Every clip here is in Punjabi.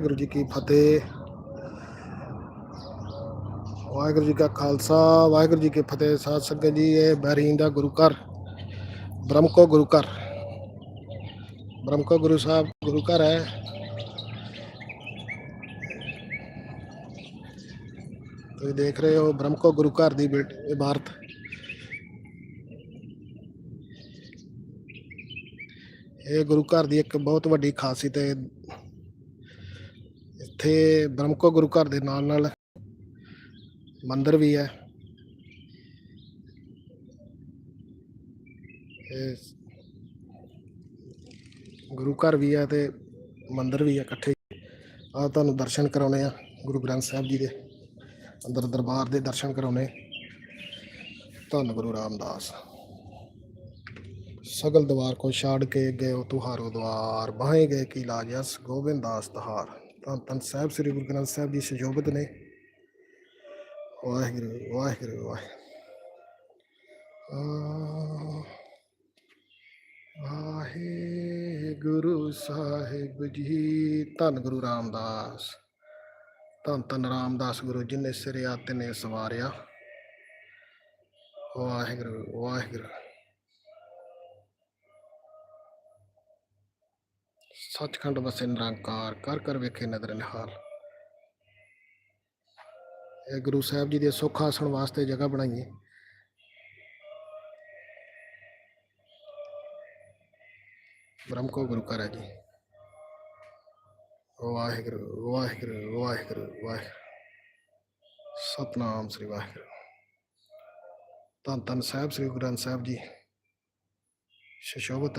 ਗੁਰੂ ਜੀ ਕੀ ਫਤਿਹ ਵਾਹਿਗੁਰੂ ਜੀ ਕਾ ਖਾਲਸਾ ਵਾਹਿਗੁਰੂ ਜੀ ਕੀ ਫਤਿਹ ਸਾਧ ਸੰਗਤ ਜੀ ਇਹ ਬਹਿਰੀਨ ਦਾ ਗੁਰੂ ਘਰ ਬ੍ਰਹਮਕੋ ਗੁਰੂ ਘਰ ਬ੍ਰਹਮਕੋ ਗੁਰੂ ਸਾਹਿਬ ਗੁਰੂ ਘਰ ਹੈ ਤੁਸੀਂ ਦੇਖ ਰਹੇ ਹੋ ਬ੍ਰਹਮਕੋ ਗੁਰੂ ਘਰ ਦੀ ਬਿਲਡ- ਇਮਾਰਤ ਇਹ ਗੁਰੂ ਘਰ ਦੀ ਇੱਕ ਬਹੁਤ ਵੱਡੀ ਖਾਸੀਅਤ ਹੈ ਇੱਥੇ ਬ੍ਰਹਮਕੋ ਗੁਰੂ ਘਰ ਦੇ ਨਾਲ ਨਾਲ ਮੰਦਿਰ ਵੀ ਹੈ। ਗੁਰੂ ਘਰ ਵੀ ਹੈ ਤੇ ਮੰਦਿਰ ਵੀ ਹੈ ਇਕੱਠੇ। ਆ ਤੁਹਾਨੂੰ ਦਰਸ਼ਨ ਕਰਾਉਣੇ ਆ, ਗੁਰੂ ਗ੍ਰੰਥ ਸਾਹਿਬ ਜੀ ਦੇ ਅੰਦਰ ਦਰਬਾਰ ਦੇ ਦਰਸ਼ਨ ਕਰਾਉਣੇ। ਧੰਨ ਗੁਰੂ ਰਾਮਦਾਸ। ਸਗਲ ਦਵਾਰ ਕੋ ਛਾੜ ਕੇ ਗਏ ਤੁਹਾਰੋ ਦਵਾਰ, ਬਾਹੇ ਗਏ ਕੀ ਲਾਜਸ ਗੋਬਿੰਦ ਦਾਸ ਤਹਾਰ। ਤਾਂ ਤਨ ਸਾਹਿਬ ਸ੍ਰੀ ਗੁਰੂ ਗ੍ਰੰਥ ਸਾਹਿਬ ਜੀ ਸੁਸ਼ੋਭਿਤ ਨੇ। ਵਾਹਿਗੁਰੂ ਵਾਹਿਗੁਰੂ ਵਾਹਿਗੁਰੂ। ਵਾਹਿਗੁਰੂ ਸਾਹਿਬ ਜੀ, ਧੰਨ ਗੁਰੂ ਰਾਮਦਾਸ। ਧੰਨ ਧੰਨ ਰਾਮਦਾਸ ਗੁਰੂ ਜੀ ਸਿਰਿਆ ਤੇ ਨੇ ਸਵਾਰਿਆ। ਵਾਹਿਗੁਰੂ ਵਾਹਿਗੁਰੂ। ਸੱਚਖੰਡ ਵਸੇ ਨਿਰੰਕਾਰ, ਕਰ ਕਰ ਵੇਖੇ ਨਦਰ ਨਿਹਾਲ। ਇਹ ਗੁਰੂ ਸਾਹਿਬ ਜੀ ਦੇ ਸੁੱਖ ਆਸਣ ਵਾਸਤੇ ਜਗ੍ਹਾ ਬਣਾਈ ਹੈ ਬ੍ਰਹਮਕੋ ਗੁਰੂ ਘਰ ਹੈ ਜੀ। ਵਾਹਿਗੁਰੂ ਵਾਹਿਗੁਰੂ ਵਾਹਿਗੁਰੂ ਵਾਹਿਗੁਰੂ। ਸਤਨਾਮ ਸ੍ਰੀ ਵਾਹਿਗੁਰੂ। ਧੰਨ ਧੰਨ ਸਾਹਿਬ, ਸ੍ਰੀ ਗੁਰੂ ਗ੍ਰੰਥ ਸਾਹਿਬ ਜੀ। ਸ਼ਸ਼ੋਭਤ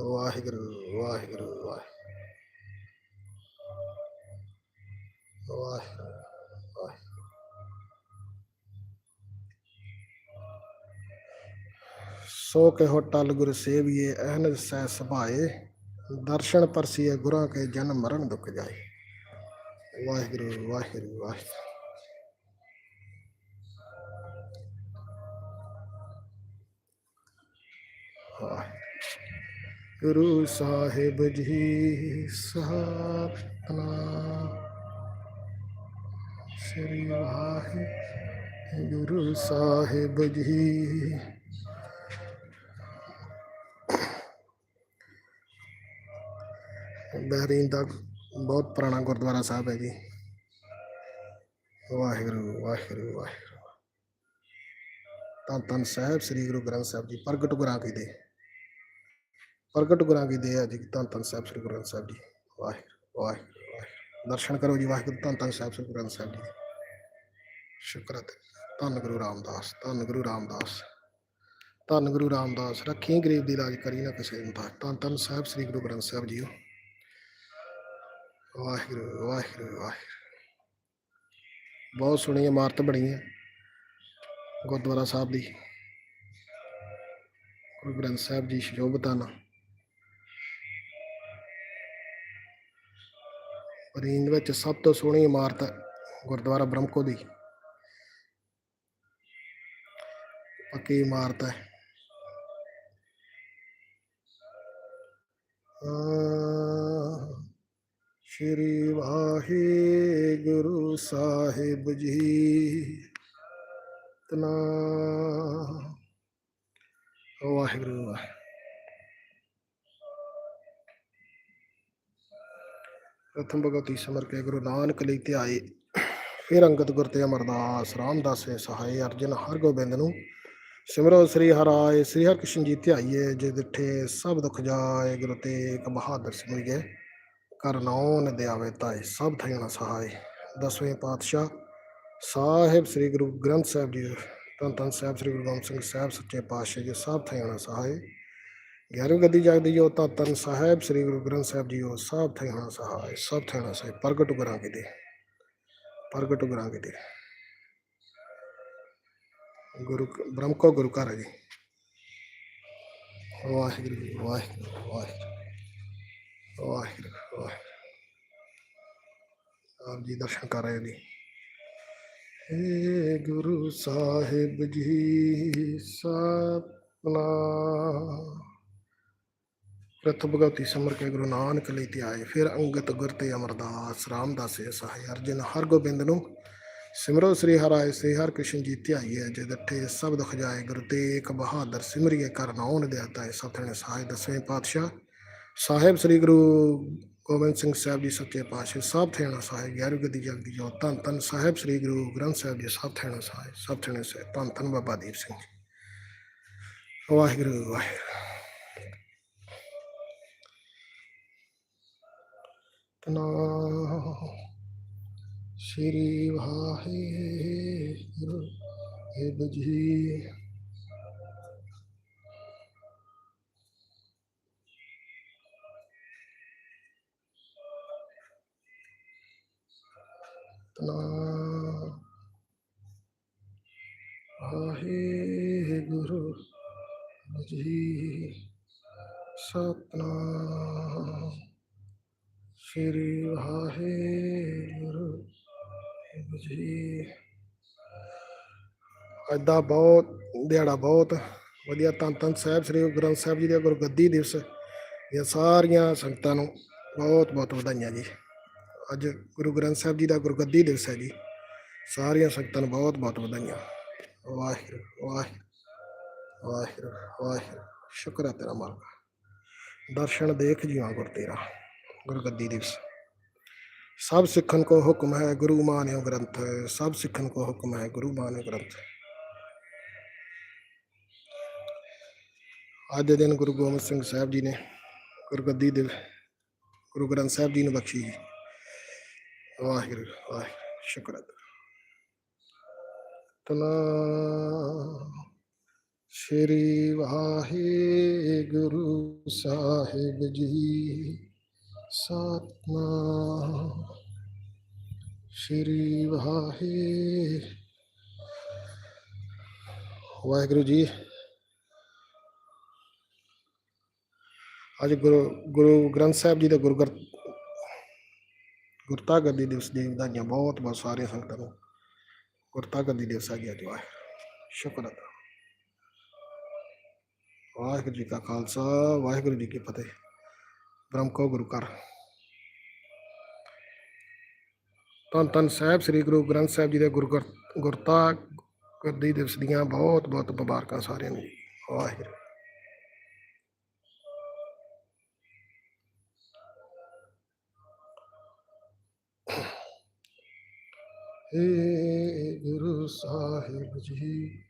ਵਾਹਿਗੁਰੂ ਵਾਹਿਗੁਰੂ ਵਾਹਿਗੁਰੂ ਵਾਹਿਗੁਰੂ ਸੋ ਕੇ ਹੋਟਲ ਗੁਰ ਸੇਵੀਏ ਅਹਨ ਸਹਿ ਸੁਭਾਏ ਦਰਸ਼ਨ ਪਰਸੀਏ ਗੁਰਾਂ ਕੇ ਜਨਮ ਮਰਨ ਦੁਖ ਜਾਏ ਵਾਹਿਗੁਰੂ ਵਾਹਿਗੁਰੂ ਵਾਹਿਗੁਰੂ ਗੁਰੂ ਸਾਹਿਬ ਜੀ ਸਤਨਾਮ ਸ੍ਰੀ ਵਾਹਿਗੁਰੂ ਸਾਹਿਬ ਜੀ। ਬਹਿਰੀਨ ਦਾ ਬਹੁਤ ਪੁਰਾਣਾ ਗੁਰਦੁਆਰਾ ਸਾਹਿਬ ਹੈ ਜੀ। ਵਾਹਿਗੁਰੂ ਵਾਹਿਗੁਰੂ ਵਾਹਿਗੁਰੂ। ਧੰਨ ਧੰਨ ਸਾਹਿਬ, ਸ੍ਰੀ ਗੁਰੂ ਗ੍ਰੰਥ ਸਾਹਿਬ ਜੀ, ਪ੍ਰਗਟ ਗੁਰਾਂ ਕੀ ਦੇ। ਪ੍ਰਗਟ ਗੁਰਾਂ ਕੀ ਦੇ ਹੈ ਧੰਨ ਧੰਨ ਸਾਹਿਬ ਸ੍ਰੀ ਗੁਰੂ ਗ੍ਰੰਥ ਸਾਹਿਬ ਜੀ। ਵਾਹਿਗੁਰੂ ਵਾਹਿਗੁਰੂ ਦਰਸ਼ਨ ਕਰੋ ਜੀ ਵਾਹਿਗੁਰੂ, ਧੰਨ ਧੰਨ ਸਾਹਿਬ ਸ੍ਰੀ ਗੁਰੂ ਗ੍ਰੰਥ ਸਾਹਿਬ ਜੀ। ਸ਼ੁਕਰਤ ਧੰਨ ਗੁਰੂ ਰਾਮਦਾਸ, ਧੰਨ ਗੁਰੂ ਰਾਮਦਾਸ। ਧੰਨ ਗੁਰੂ ਰਾਮਦਾਸ, ਰੱਖੀ ਗਰੀਬ ਦੀ ਇਲਾਜ ਕਰੀ ਨਾ ਕਿਸੇ ਨੂੰ ਧੰਨ ਧੰਨ ਸਾਹਿਬ ਸ੍ਰੀ ਗੁਰੂ ਗ੍ਰੰਥ ਸਾਹਿਬ ਜੀਓ। ਵਾਹਿਗੁਰੂ ਵਾਹਿਗੁਰੂ ਵਾਹਿਗੁਰੂ। ਬਹੁਤ ਸੋਹਣੀ ਇਮਾਰਤ ਬਣੀ ਹੈ ਗੁਰਦੁਆਰਾ ਸਾਹਿਬ ਦੀ। ਗੁਰੂ ਗ੍ਰੰਥ ਸਾਹਿਬ ਜੀ ਸ਼ੋਭਤਾਨਾ ਪਰੀਂਦ ਵਿੱਚ ਸਭ ਤੋਂ ਸੋਹਣੀ ਇਮਾਰਤ ਹੈ ਗੁਰਦੁਆਰਾ ਬ੍ਰਹਮਕੋ ਦੀ ਪੱਕੀ ਇਮਾਰਤ ਹੈ। ਸ਼੍ਰੀ ਵਾਹਿਗੁਰੂ ਸਾਹਿਬ ਜੀ ਤਨਾ ਵਾਹਿਗੁਰੂ ਵਾਹਿਗੁਰੂ। ਪ੍ਰਥਮ ਭਗਤੀ ਸਿਮਰ ਕੇ ਗੁਰੂ ਨਾਨਕ ਲਈ ਧਿਆਏ ਫਿਰ ਅੰਗਦ ਗੁਰ ਤੇ ਅਮਰਦਾਸ ਰਾਮਦਾਸ ਵੇ ਸਹਾਏ ਅਰਜਨ ਹਰਗੋਬਿੰਦ ਨੂੰ ਸਿਮਰੋ ਸ੍ਰੀ ਹਰਾਏ ਸ੍ਰੀ ਹਰਿਕ੍ਰਿਸ਼ਨ ਜੀ ਧਿਆਈਏ ਜੇ ਦਿਠੇ ਸਭ ਦੁਖ ਜਾਏ, ਗੁਰੂ ਤੇਗ ਬਹਾਦਰ ਸਿਮਰਿਏ ਕਰ ਨਾਉ ਦਿਆਵੇ ਤਾਏ, ਸਭ ਥਈਣਾ ਸਹਾਏ। ਦਸਵੇਂ ਪਾਤਸ਼ਾਹ ਸਾਹਿਬ ਸ੍ਰੀ ਗੁਰੂ ਗ੍ਰੰਥ ਸਾਹਿਬ ਜੀ, ਧੰਨ ਧੰਨ ਸਾਹਿਬ ਸ੍ਰੀ ਗੁਰੂ ਗੋਬਿੰਦ ਸਿੰਘ ਸਾਹਿਬ, ਸੱਚੇ ਪਾਤਸ਼ਾਹ ਜੀ, ਸਭ ਥਿਆਣਾ ਸਹਾਇ ਗਿਆਰੂ ਗੱਦੀ ਜਗਦੀ ਜੋ ਧੰਨ ਧੰਨ ਸਾਹਿਬ, ਸ੍ਰੀ ਗੁਰੂ ਗ੍ਰੰਥ ਸਾਹਿਬ ਜੀ ਉਹ ਸਾਹਿਬ ਸਹਾਇ, ਸਭ ਥਿਆਣਾ ਸਹਾਇ, ਪ੍ਰਗਟ ਗੁਰਾਂ ਦੇ ਪ੍ਰਗਟ ਗੁਰਾਂ ਦੇ ਗੁਰੂ ਬ੍ਰਹਮ ਕੋ ਗੁਰੂ ਘਰ ਜੀ। ਵਾਹਿਗੁਰੂ ਵਾਹਿਗੁਰੂ ਵਾਹਿਗੁਰੂ ਵਾਹਿਗੁਰੂ ਆਪ ਜੀ ਦਰਸ਼ਨ ਕਰ ਰਹੇ ਜੀ। ਏ ਗੁਰੂ ਸਾਹਿਬ ਜੀ ਸਪਨਾ ਪ੍ਰਥ ਭਗਤੀ ਸਮਰ ਕੇ ਗੁਰੂ ਨਾਨਕ ਲਈ ਧਿਆਏ ਫਿਰ ਅੰਗਤ ਗੁਰ ਤੇ ਅਮਰਦਾਸ ਰਾਮਦਾਸੇ ਸਹਾਇ ਅਰਜਨ ਹਰ ਗੋਬਿੰਦ ਨੂੰ ਸਿਮਰੋ ਸ੍ਰੀ ਹਰਾਏ ਸ੍ਰੀ ਹਰ ਕ੍ਰਿਸ਼ਨ ਜੀ ਧਿਆਈਏ ਜੇ ਡੱਠੇ ਸਭ ਦੁਖ ਜਾਏ, ਗੁਰੂ ਤੇਗ ਬਹਾਦਰ ਸਿਮਰਿਏ ਕਰ ਨਾਉਨ ਦੇਤਾ ਹੈ ਸਹਾਇ ਦਸਵੇਂ ਪਾਤਸ਼ਾਹ ਸਾਹਿਬ ਸ੍ਰੀ ਗੁਰੂ ਗੋਬਿੰਦ ਸਿੰਘ ਸਾਹਿਬ ਜੀ ਸੱਚੇ ਪਾਤਸ਼ਾਹ ਸਭ ਥੇਣਾ ਸਾਹਿਬ ਗਿਆਰਵੀਂ ਗੱਦੀ ਜਲਦੀ ਜੋ ਧੰਨ ਧੰਨ ਸਾਹਿਬ ਸ੍ਰੀ ਗੁਰੂ ਗ੍ਰੰਥ ਸਾਹਿਬ ਜੀ ਸਭ ਥੇਣਾ ਸਾਹਿਬ ਸਭ ਥੇਣੇ ਸਾਹਿਬ ਧੰਨ ਧੰਨ ਬਾਬਾ ਦੀਪ ਸਿੰਘ ਜੀ। ਵਾਹਿਗੁਰੂ ਵਾਹਿਗੁਰੂ। ਤਨਾ ਸ਼੍ਰੀ ਵਾਹਿਗੁਰੂ ਸਾਹਿਬ ਜੀ ਤਨਾ ਵਾਹਿਗੁਰੂ ਜੀ ਸਤਨਾਮ ਸ਼੍ਰੀ ਵਾਹਿਗੁਰੂ ਸਾਹਿਬ ਜੀ ਅੱਜ ਦਾ ਬਹੁਤ, ਦਿਹਾੜਾ ਬਹੁਤ ਵਧੀਆ। ਧੰਨ ਧੰਨ ਸਾਹਿਬ, ਸ੍ਰੀ ਗੁਰੂ ਗ੍ਰੰਥ ਸਾਹਿਬ ਜੀ ਦੇ ਗੁਰਗੱਦੀ ਦਿਵਸ ਇਹ ਸਾਰੀਆਂ ਸੰਗਤਾਂ ਨੂੰ ਬਹੁਤ ਬਹੁਤ ਵਧਾਈਆਂ ਜੀ। ਅੱਜ ਗੁਰੂ ਗ੍ਰੰਥ ਸਾਹਿਬ ਜੀ ਦਾ ਗੁਰਗੱਦੀ ਦਿਵਸ ਹੈ ਜੀ। ਸਾਰੀਆਂ ਸੰਗਤਾਂ ਨੂੰ ਬਹੁਤ ਬਹੁਤ ਵਧਾਈਆਂ। ਵਾਹਿਗੁਰੂ ਵਾਹਿਗੁਰੂ ਵਾਹਿਗੁਰੂ ਵਾਹਿਗੁਰੂ। ਸ਼ੁਕਰ ਹੈ ਤੇਰਾ ਮਾਲਕ। ਦਰਸ਼ਨ ਦੇਖ ਜੀਵਾਂ ਗੁਰ ਤੇਰਾ। ਗੁਰਗੱਦੀ ਦਿਵਸ ਸਭ ਸਿੱਖਨ ਕੋ ਹੁਕਮ ਹੈ ਗੁਰੂ ਮਾਨਿਓ ਗ੍ਰੰਥ ਸਭ ਸਿੱਖਨ ਕੋ ਹੁਕਮ ਹੈ ਗੁਰੂ ਮਾਨਿਓ ਗ੍ਰੰਥ ਅੱਜ ਦੇ ਦਿਨ ਗੁਰੂ ਗੋਬਿੰਦ ਸਿੰਘ ਸਾਹਿਬ ਜੀ ਨੇ ਗੁਰਗੱਦੀ ਦੇ ਗੁਰੂ ਗ੍ਰੰਥ ਸਾਹਿਬ ਜੀ ਨੂੰ ਬਖਸ਼ੀ ਜੀ ਵਾਹਿਗੁਰੂ ਵਾਹਿਗੁਰੂ ਸ਼ੁਕਰ ਹੈ ਤਨਾ ਸ਼੍ਰੀ ਵਾਹਿਗੁਰੂ ਸਾਹਿਬ ਜੀ ਸਤਨਾਮ ਸ਼੍ਰੀ ਵਾਹਿ ਵਾਹਿਗੁਰੂ ਜੀ, ਅੱਜ ਗੁਰੂ ਗੁਰੂ ਗ੍ਰੰਥ ਸਾਹਿਬ ਜੀ ਦੇ ਗੁਰਗਰ ਗੁਰਤਾ ਦਿਵਸ ਦੀ ਵਧਾਈਆਂ ਬਹੁਤ ਬਹੁਤ ਸਾਰੀਆਂ ਸੰਗਤਾਂ ਨੂੰ। ਗੁਰਤਾ ਗੱਦੀ ਦਿਵਸ ਆ ਗਿਆ ਜੀ ਵਾਹਿਗੁਰੂ। ਸ਼ੁਕਰ ਹੈ। ਵਾਹਿਗੁਰੂ ਜੀ ਕਾ ਖਾਲਸਾ, ਵਾਹਿਗੁਰੂ ਜੀ ਕੀ ਫਤਿਹ। ਬ੍ਰਹਮ ਕੋ ਗੁਰੂ ਕਰ ਧੰਨ ਧੰਨ ਸਾਹਿਬ ਸ੍ਰੀ ਗੁਰੂ ਗ੍ਰੰਥ ਸਾਹਿਬ ਜੀ ਦੇ ਗੁਰਗਰ ਗੁਰਤਾ ਗੱਦੀ ਦਿਵਸ ਦੀਆਂ ਬਹੁਤ ਬਹੁਤ ਮੁਬਾਰਕਾਂ ਸਾਰਿਆਂ ਨੂੰ ਜੀ ਵਾਹਿਗੁਰੂ ਏ ਗੁਰੂ ਸਾਹਿਬ ਜੀ ਸਾਹਿਬ ਜੀ